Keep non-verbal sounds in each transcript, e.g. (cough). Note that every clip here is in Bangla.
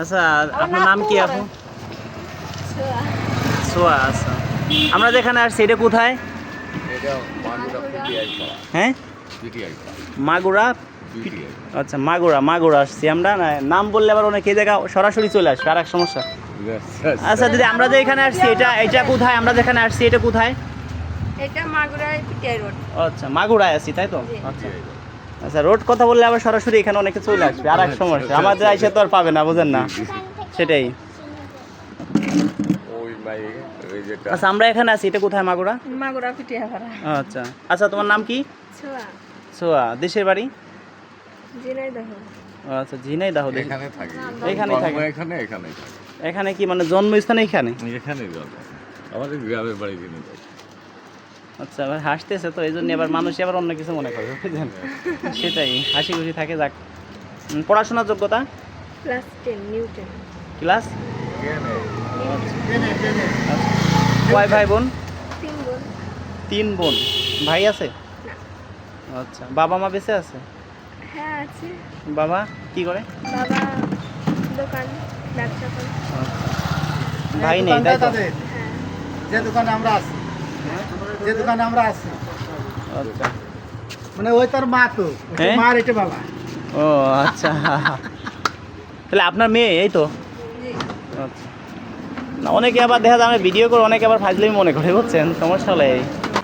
আচ্ছা আপনার নাম কি আপু? সোয়া। আচ্ছা। আমরা যেখানে আসছি এটা কোথায়? হ্যাঁ? মাগুরা আচ্ছা মাগুরা মাগুরা আসছি আমরা। না নাম বললে আবার অনেক জায়গা সরাসরি চলে আসবে আর এক সমস্যা আচ্ছা দিদি আমরা যে এখানে আসছি এটা এটা কোথায়? আমরা যেখানে আসছি এটা কোথায়? এটা মাগুরায় পিটিআই রোড। আচ্ছা মাগুরায় আছি তাই তো? আচ্ছা। আচ্ছা রোড কথা বললে আবার সরাসরি এখানে অনেকে চলে আসবে। আর এক সমস্যা আমাদের আইসে তো আর পাবে না বুঝেন না। সেটাই। ওই ভাই ওই যেটা আচ্ছা আমরা এখানে আছি এটা কোথায় মাগুরা? মাগুরা পিটিয়া ভাড়া আচ্ছা আচ্ছা তোমার নাম কি? ছোয়া। সোয়া দেশের বাড়ি? ও, আচ্ছা ঝিনাই দাহ দেখি এখানে থাকি। এখানে থাকে। এখানে এখানে এখানে কি মানে জন্মস্থান এখানে? এখানে আমাদের গ্রামের বাড়ি কিনে যাই আচ্ছা আবার হাসতেছে তো এই জন্য আবার মানুষ আবার অন্য কিছু মনে করে বুঝলেন? সেটাই হাসি খুশি থাকে যাক। পড়াশোনার যোগ্যতা? Class ten new ten. Class? কয় ভাই বোন? তিন বোন। ভাই আছে? আচ্ছা বাবা মা বেঁচে আছে? হ্যাঁ আছে। বাবা কি করে? বাবা দোকান ব্যবসা করে। ভাই নেই তাই তো? হ্যাঁ। যে দোকানে আমরা আছি। যে দোকানে আমরা আছি। আচ্ছা মানে ওই তার মা তো হ্যাঁ? মার এটা বাবা। ও আচ্ছা। তাহলে আপনার মেয়ে এই তো? আচ্ছা। না অনেকে আবার দেখা যায় ভিডিও করে অনেকে আবার ফাজলিমি মনে করে বুঝছেন? সমস্যা হলে।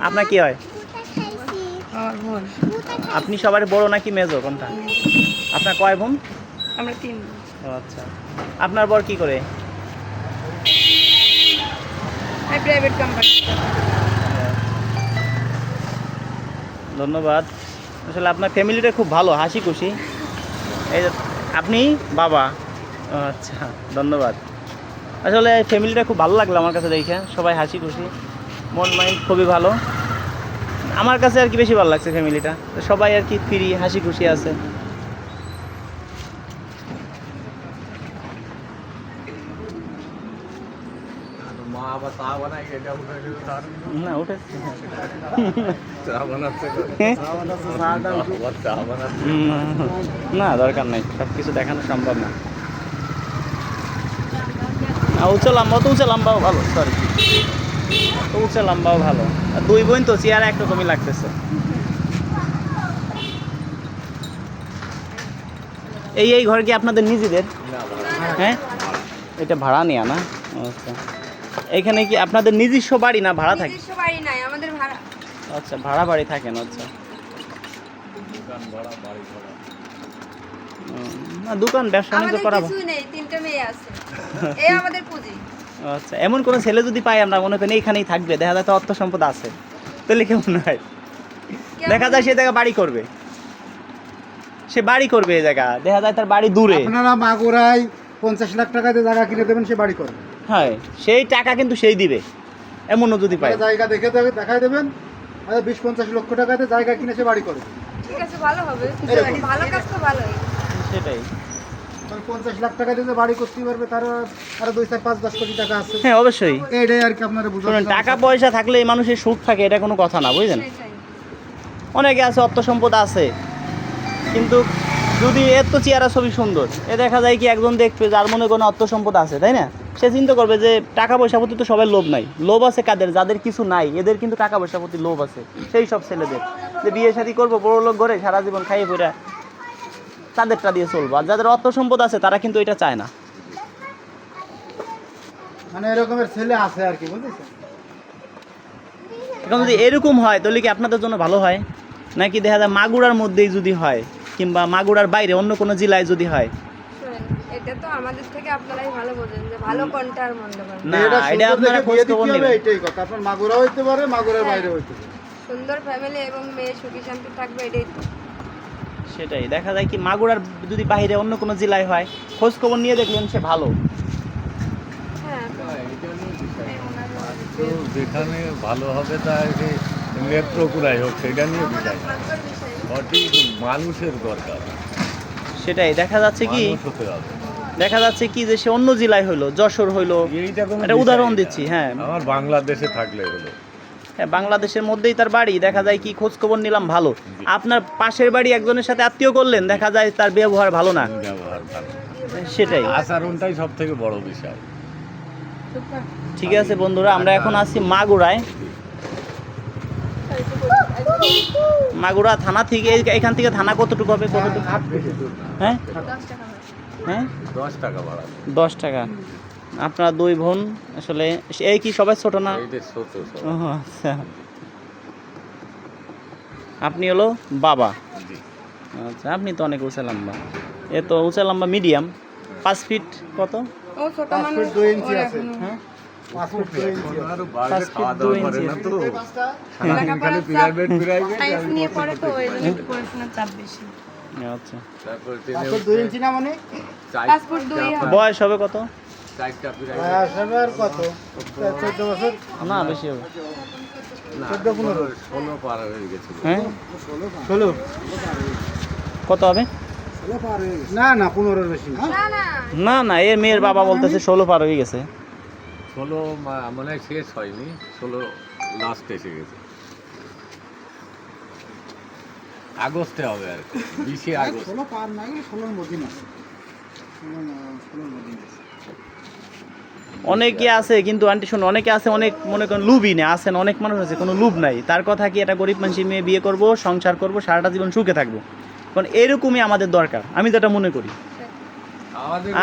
আপনার কি হয়? আপনি সবার বড় নাকি মেজো কোনটা? আপনার কয় বোন? আমরা তিন। আচ্ছা। আপনার বর কি করে? প্রাইভেট কোম্পানি ধন্যবাদ। আসলে আপনার ফ্যামিলিটা খুব ভালো হাসি খুশি এই আপনি? বাবা। আচ্ছা ধন্যবাদ। আসলে ফ্যামিলিটা খুব ভালো লাগল আমার কাছে দেখে, সবাই হাসি খুশি মন মাইন্ড খুবই ভালো। আমার কাছে আর কি বেশি ভালো লাগছে ফ্যামিলিটা। সবাই আর কি ফ্রি হাসি খুশি আছে মা আবার চা বানাই এটা উঠে গেলে তার না না দরকার নাই সব কিছু দেখানো সম্ভব না। উঁচু লম্বা তো উঁচু লম্বাও ভালো সরি উঁচু লম্বাও ভালো। দুই বোন তো চেয়ার একরকমই লাগতেছে। এই এই ঘর কি আপনাদের নিজেদের? হ্যাঁ? এটা ভাড়া নেওয়া না? আচ্ছা। এখানে কি আপনাদের নিজস্ব বাড়ি না ভাড়া থাকে? নিজস্ব বাড়ি নাই আমাদের ভাড়া। আচ্ছা ভাড়া বাড়ি থাকেন আচ্ছা। দোকান ভাড়া বাড়ি ভাড়া। না দোকান ব্যবসা বাণিজ্য আমাদের করা কিছুই নেই তিনটে মেয়ে আছে। (laughs) এই আমাদের পুঁজি। আচ্ছা এমন কোনো ছেলে যদি পাই আমরা মনে করি এইখানেই থাকবে দেখা যায় তো অর্থ সম্পদ আছে। তাহলে কেমন হয়? দেখা যায় সে জায়গা বাড়ি করবে। সে বাড়ি করবে এই জায়গা দেখা যায় তার বাড়ি দূরে। আপনারা মাগুরায় পঞ্চাশ লাখ টাকা দিয়ে জায়গা কিনে দেবেন সে বাড়ি করবে। হয় সেই টাকা কিন্তু সেই দিবে। এমনও যদি পায়। জায়গা দেখে দেখে দেখাই দেবেন। বিশ পঞ্চাশ লক্ষ টাকাতে জায়গা কিনে সে বাড়ি করবে ঠিক আছে ভালো হবে। ভালো কাজ তো ভালোই। সেটাই। পঞ্চাশ লাখ টাকা দিয়ে বাড়ি করতে পারবে তার আরও দুই চার পাঁচ দশ কোটি টাকা আছে। হ্যাঁ অবশ্যই। এইটাই আর কি আপনারা বুঝতে টাকা পয়সা থাকলে এই মানুষের সুখ থাকে এটা কোনো কথা না বুঝলেন? অনেকে আছে অর্থ সম্পদ আছে। কিন্তু যদি এর তো চেহারা ছবি সুন্দর এ দেখা যায় কি একজন দেখবে যার মনে কোনো অর্থ সম্পদ আছে তাই না? সে চিন্তা করবে যে টাকা পয়সা প্রতি তো সবাই লোভ নাই। লোভ আছে কাদের? যাদের কিছু নাই এদের কিন্তু টাকা পয়সা প্রতি লোভ আছে। সেই সব ছেলেদের। যে বিয়ে শাদী করব বড় লোক ঘরে সারা জীবন খাইয়ে পড়া তাদেরটা দিয়ে চলবো। আর যাদের অর্থ সম্পদ আছে তারা কিন্তু এটা চায় না। মানে এরকমের ছেলে আছে আর কি বুঝেছেন? এখন যদি এরকম হয় তাহলে কি আপনাদের জন্য ভালো হয়? নাকি দেখা যায় মাগুরার মধ্যেই যদি হয় কিংবা মাগুরার বাইরে অন্য কোনো জেলায় যদি হয় এটা তো আমাদের থেকে আপনারাই ভালো বোঝেন যে ভালো কোনটা আর মন্দ কোনটা। না এটা আপনারা খোঁজ খবর হবে, নেবেন। এটাই কথা। আপনার মাগুরা হইতে পারে মাগুরের বাইরে হইতে পারে। সুন্দর ফ্যামিলি এবং মেয়ে সুখী শান্তি থাকবে এটাই তো। সেটাই দেখা যায় কি মাগুরার যদি বাইরে অন্য কোনো জেলায় হয় খোঁজ খবর নিয়ে দেখলেন সে ভালো। হ্যাঁ তো যেখানে ভালো হবে তার নেত্রকুড়াই হোক সেটা নিয়ে বিষয়। সঠিক মানুষের দরকার। সেটাই দেখা যাচ্ছে কি হতে হবে। দেখা যাচ্ছে কি যে সে অন্য জেলায় হইল যশোর হইল। একটা উদাহরণ দিচ্ছি, হ্যাঁ। আমার বাংলাদেশে থাকলে হলো হ্যাঁ বাংলাদেশের মধ্যেই তার বাড়ি দেখা যায় কি খোঁজ খবর নিলাম ভালো। আপনার পাশের বাড়ি একজনের সাথে আত্মীয় করলেন দেখা যায় তার ব্যবহার ভালো না। সেটাই। আচরণটাই সব থেকে বড় বিষয়। ঠিক আছে বন্ধুরা আমরা এখন আছি মাগুরায়। মাগুরা থানা থেকে এখান থেকে থানা কতটুকু হবে কতটুকু? হ্যাঁ? হ্যাঁ? দশ টাকা ভাড়া। দশ টাকা। আপনারা দুই বোন আসলে এই কি সবাই ছোট না? আচ্ছা। আপনি হলো বাবা? আচ্ছা আপনি তো অনেক উঁচা লম্বা। এ তো উঁচা লম্বা মিডিয়াম পাঁচ ফিট কত? ও পাঁচ ফুট ইঞ্চি আছে। হ্যাঁ? খালি আচ্ছা। তারপর দুই ইঞ্চি না মানে? দুই বয়স হবে কত? বয়স হবে আর কত? চোদ্দ বছর? না বেশি হবে। চোদ্দ পনেরো? ষোলো পার হয়ে গেছিল। হ্যাঁ? ষোলো। কত হবে? না না পনেরোর বেশি না। না এর মেয়ের বাবা বলতেছে ষোলো পার হয়ে গেছে। ষোলো মনে হয় শেষ হয়নি। ষোলো লাস্ট এসে গেছে। আগস্টে হবে আর কি বিশে আগস্ট। ষোলো পার না গেলে ষোলোর মধ্যে না ষোলোর মধ্যে না। অনেকে আছে কিন্তু আন্টি শোনো অনেকে আছে অনেক মনে করেন লুবই না আছেন অনেক মানুষ আছে কোনো লুব নাই। তার কথা কি এটা গরিব মানুষের মেয়ে বিয়ে করব সংসার করব সারাটা জীবন সুখে থাকব? কারণ এরকমই আমাদের দরকার আমি যেটা মনে করি।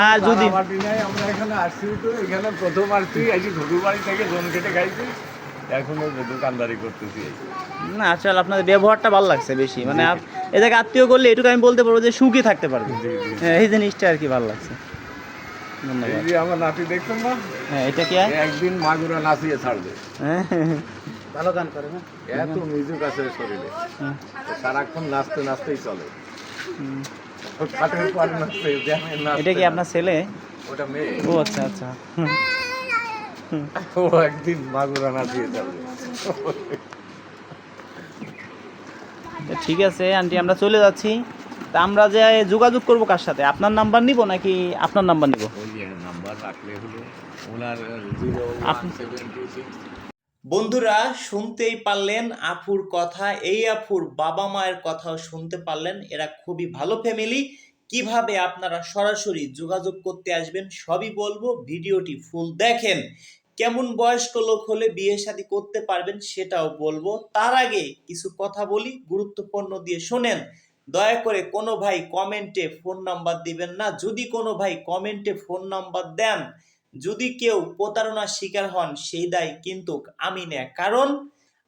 আর যদি- বাড়াবাড়ি নাই আমরা এখানে আসছি তো এখানে প্রথম আসছি আজকে শ্বশুর বাড়ি থেকে জোন কেটে খাইছি এখনও দোকানদারি করতেছি। না আসলে আপনাদের ব্যবহারটা ভালো লাগছে বেশি। মানে আপ- এ জায়গায় আত্মীয় করলে এটুকু আমি বলতে পারব যে সুখী থাকতে পারবে। হ্যাঁ, এই জিনিসটা আর কি ভালো লাগছে। ধন্যবাদ। আমার নাতি দেখছেন না? হ্যাঁ এটা কি একদিন মাগুরা নাচিয়ে ছাড়বে। হ্যাঁ। ভালো গান করে না এত মিউজিক আছে শরীরে। সারাক্ষণ নাচতে নাচতেই চলে। এটা কি আপনার ছেলে? ওটা মেয়ে। ও আচ্ছা আচ্ছা। ও একদিন মাগুরা নাচিয়ে তো ঠিক আছে আন্টি আমরা চলে যাচ্ছি। তা আমরা যে যোগাযোগ করব কার সাথে? আপনার নাম্বার নিব নাকি আপনার নাম্বার নিব? বন্ধুরা শুনতেই পারলেন আফুর কথা এই আফুর বাবা মায়ের কথাও শুনতে পারলেন। এরা খুবই ভালো ফ্যামিলি কীভাবে আপনারা সরাসরি যোগাযোগ করতে আসবেন সবই বলব ভিডিওটি ফুল দেখেন। কেমন বয়স্ক লোক হলে বিয়ে শাদী করতে পারবেন সেটাও বলব। তার আগে কিছু কথা বলি, গুরুত্বপূর্ণ দিয়ে শোনেন। দয়া করে কোনো ভাই কমেন্টে ফোন নাম্বার দিবেন না। যদি কোনো ভাই কমেন্টে ফোন নাম্বার দেন, যদি কেউ প্রতারণার শিকার হন, সেই দায় কিন্তু আমি না কারণ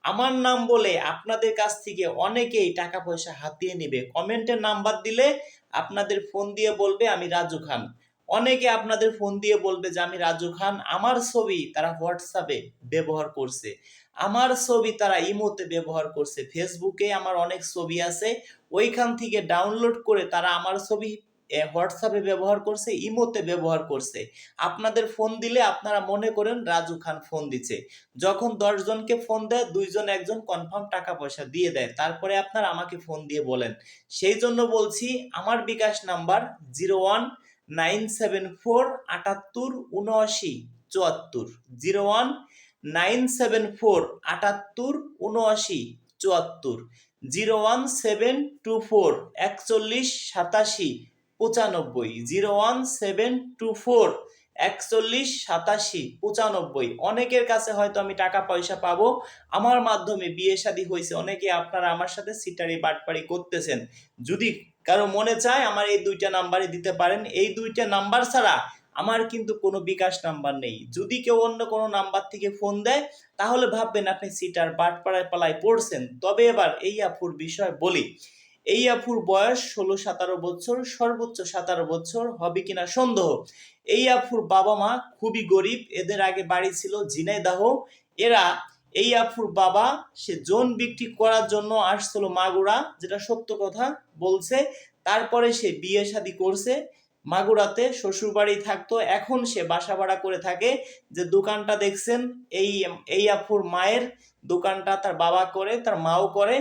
আমার নাম বলে আপনাদের কাছ থেকে অনেকেই টাকা পয়সা হাতিয়ে নেবে। কমেন্টের নাম্বার দিলে আপনাদের ফোন দিয়ে বলবে আমি রাজু খান। অনেকে আপনাদের ফোন দিয়ে বলবে যে, আমি রাজু খান, আমার ছবি তারা হোয়াটসঅ্যাপে ব্যবহার করছে। আমার ছবি তারা ইমোতে ব্যবহার করছে। ফেসবুকে আমার অনেক ছবি আছে। ওইখান থেকে ডাউনলোড করে তারা আমার ছবি হোয়াটসঅ্যাপে ব্যবহার করছে, ইমোতে ব্যবহার করছে। আপনাদের ফোন দিলে আপনারা মনে করেন রাজু খান ফোন দিচ্ছে। যখন দশজনকে ফোন দেয় দুইজন একজন কনফার্ম টাকা পয়সা দিয়ে দেয়। তারপরে আপনারা আমাকে ফোন দিয়ে বলেন। সেই জন্য বলছি, আমার bKash number zero one nine seven four আটাত্তর উনআশি চুয়াত্তর, zero one nine seven four আটাত্তর উনআশি চুয়াত্তর, zero one seven two four একচল্লিশ সাতাশি পঁচানব্বই, zero one seven two four একচল্লিশ সাতাশি পঁচানব্বই। অনেকের কাছে হয়তো আমি টাকা পয়সা পাবো, আমার মাধ্যমে বিয়ে শাদী হয়েছে, অনেকে আপনারা আমার সাথে সিটারি বাটপাড়ি করতেছেন। যদি কারও মনে চায় আমার এই দুইটা নাম্বারে দিতে পারেন, এই দুইটা নাম্বার ছাড়া আমার কিন্তু কোনো বিকাশ নাম্বার নেই। যদি কেউ অন্য কোনো নাম্বার থেকে ফোন দেয়, তাহলে ভাববেন আপনি সিটার বাটপাড়ায় পালায় পড়ছেন। তবে এবার এই আফুর বিষয় বলি। এই আফুর বয়স ষোলো সতেরো বছর, সর্বোচ্চ সতেরো বছর, হবে কিনা সন্দেহ? এই আফুর বাবা মা খুবই গরিব, এদের আগে বাড়ি ছিল ঝিনাইদাহ। এরা এই আফুর বাবা, সে জোন বিক্রি করার জন্য আসছিল মাগুরা, যেটা সত্য কথা বলছে। তারপরে সে বিয়ে শাদী করছে। মাগুরাতে শ্বশুর বাড়ি থাকতো, এখন সে বাসা ভাড়া করে থাকে। যে দোকানটা দেখছেন, এই এই আফুর মায়ের দোকানটা তার বাবা করে, তার মাও করে।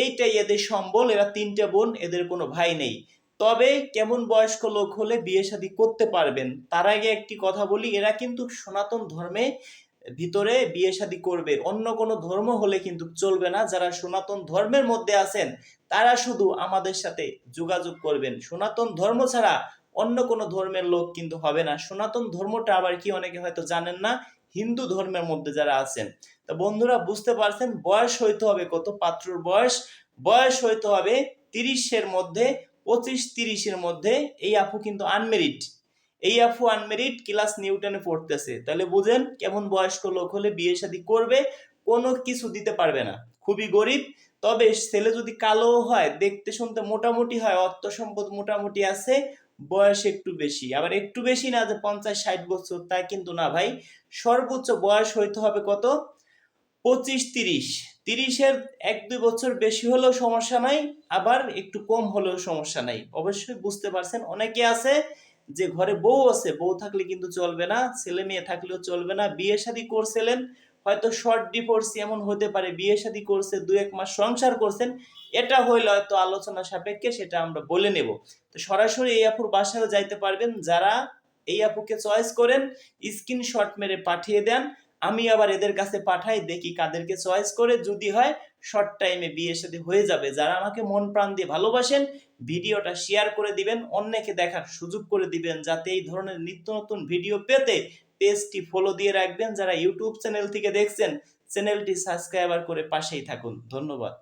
এইটাই এদের সম্বল, এরা তিনটে বোন, এদের কোনো ভাই নেই। তবে কেমন বয়স্ক লোক হলে বিয়ে শাদী করতে পারবেন? তার আগে একটি কথা বলি, এরা কিন্তু সনাতন ধর্মে ভিতরে বিয়ে শাদী করবে। অন্য কোনো ধর্ম হলে কিন্তু চলবে না। যারা সনাতন ধর্মের মধ্যে আছেন, তারা শুধু আমাদের সাথে যোগাযোগ করবেন। সনাতন ধর্ম ছাড়া অন্য কোনো ধর্মের লোক কিন্তু হবে না। সনাতন ধর্মটা আবার কি অনেকে হয়তো জানেন না? হিন্দু ধর্মের মধ্যে যারা আছেন। তো বন্ধুরা, বুঝতে পারছেন? বয়স হইতে হবে কত? পাত্রর বয়স। বয়স হইতে হবে তিরিশের মধ্যে, পঁচিশ তিরিশের মধ্যে। এই আপু কিন্তু আনমেরিড এই আপু আনমেরিড ক্লাস নিউটনে পড়তেছে। তাহলে বুঝেন কেমন বয়স্ক লোক হলে বিয়ে শাদী করবে, কোনো কিছু দিতে পারবে না। খুবই গরিব, তবে ছেলে যদি কালো হয়, দেখতে শুনতে মোটামুটি হয়, অর্থ সম্পদ মোটামুটি আছে, বয়স একটু বেশি। আবার একটু বেশি না যে পঞ্চাশ, ষাট বছর, তা কিন্তু না ভাই। সর্বোচ্চ বয়স হইতে হবে কত? পঁচিশ, তিরিশ। তিরিশের এক, দুই বছর বেশি হলেও সমস্যা নাই, আবার একটু কম হলেও সমস্যা নাই। অবশ্যই বুঝতে পারছেন, অনেকে আছে যে ঘরে বউ আছে, বউ থাকলে কিন্তু চলবে না, ছেলে মেয়ে থাকলেও চলবে না। বিয়ে শাদী করছিলেন, হয়তো শর্ট ডিভোর্স এমন হতে পারে, বিয়ে শাদী করছে, দু এক মাস সংসার করছেন, এটা হইলে হয়তো আলোচনা সাপেক্ষে সেটা আমরা বলে নেব। তো সরাসরি এই আপুর বাসায় যাইতে পারবেন, যারা এই আপুকে চয়েস করেন স্ক্রিনশট মেরে পাঠিয়ে দেন, আমি আবার এদের কাছে পাঠাই, দেখি কাদেরকে চয়েস করে, যদি হয় শর্ট টাইমে বিয়ের সাথে হয়ে যাবে। যারা আমাকে মন প্রাণ দিয়ে ভালোবাসেন, ভিডিওটা শেয়ার করে দিবেন, অন্যকে দেখার সুযোগ করে দিবেন, যাতে এই ধরনের নিত্য নতুন ভিডিও পেতে পেজটি ফলো দিয়ে রাখবেন। যারা ইউটিউব চ্যানেল থেকে দেখছেন চ্যানেলটি সাবস্ক্রাইবার করে পাশেই থাকুন। ধন্যবাদ।